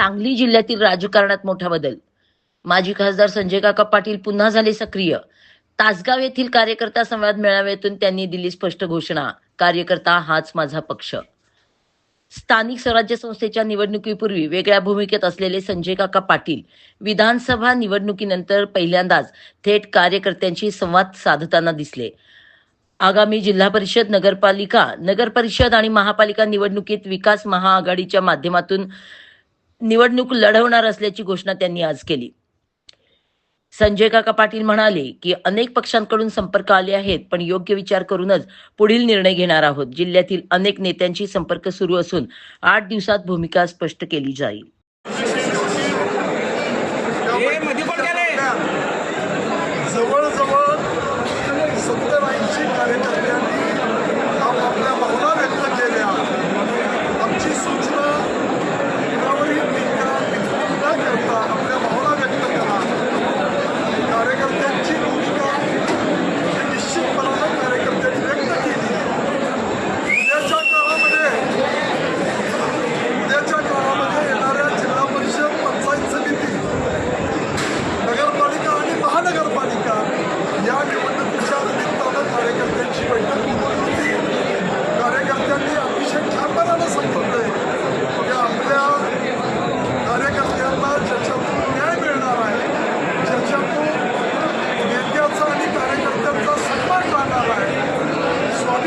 सांगली जिल्ह्यातील राजकारणात मोठा बदल. माजी खासदार संजय काका पाटील पुन्हा झाले सक्रिय. तासगाव येथील कार्यकर्ता संवाद मेळाव्यातून त्यांनी दिली स्पष्ट घोषणा. कार्यकर्ता हाच माझा पक्ष. स्थानिक स्वराज्य संस्थेच्या निवडणुकीपूर्वी वेगळ्या भूमिकेत असलेले संजय काका पाटील विधानसभा निवडणुकीनंतर पहिल्यांदाच थेट कार्यकर्त्यांशी संवाद साधताना दिसले. आगामी जिल्हा परिषद नगरपालिका नगर परिषद आणि महापालिका निवडणुकीत विकास महाआघाडीच्या माध्यमातून निवडणूक लढवणार असल्याची घोषणा त्यांनी आज केली. संजय काका पाटील म्हणाले की अनेक पक्षांकडून संपर्क आले आहेत पण योग्य विचार करूनच पुढील निर्णय घेणार आहोत. जिल्ह्यातील अनेक नेत्यांशी संपर्क सुरू असून आठ दिवसात भूमिका स्पष्ट केली जाईल.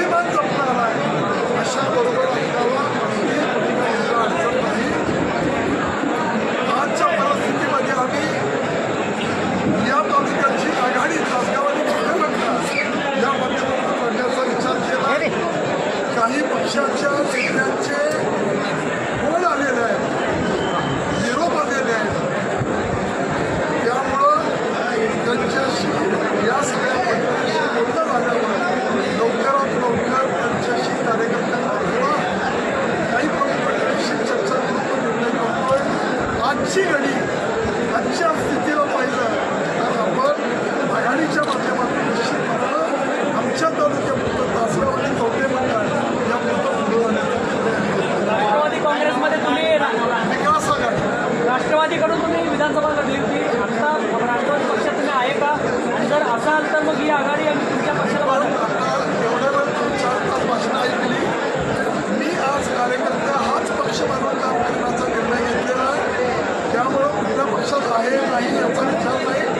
পরিমাণ রক্ষা হয়। আশা করব अशी घडी आजच्या स्थितीला पाहिजे तर आपण आघाडीच्या माध्यमातून निश्चित आमच्या तालुक्यापुरतं तासगाव आणि कवटे मंडळ यापुरतं पुढे राष्ट्रवादी काँग्रेसमध्ये तुम्ही विकास आघाडी राष्ट्रवादीकडून तुम्ही विधानसभा लढली होती. आता राष्ट्रवादी पक्षात तुम्ही आहे का? आणि जर असाल तर मग ही आघाडी आणि तुमच्या पक्षाला आता एवढ्या वेळ तुमच्या भाषणं ऐकली. मी आज कार्यकर्ता हाच पक्ष म्हणून करण्याचा बाहेर नाही लोकांना ठाऊक नाही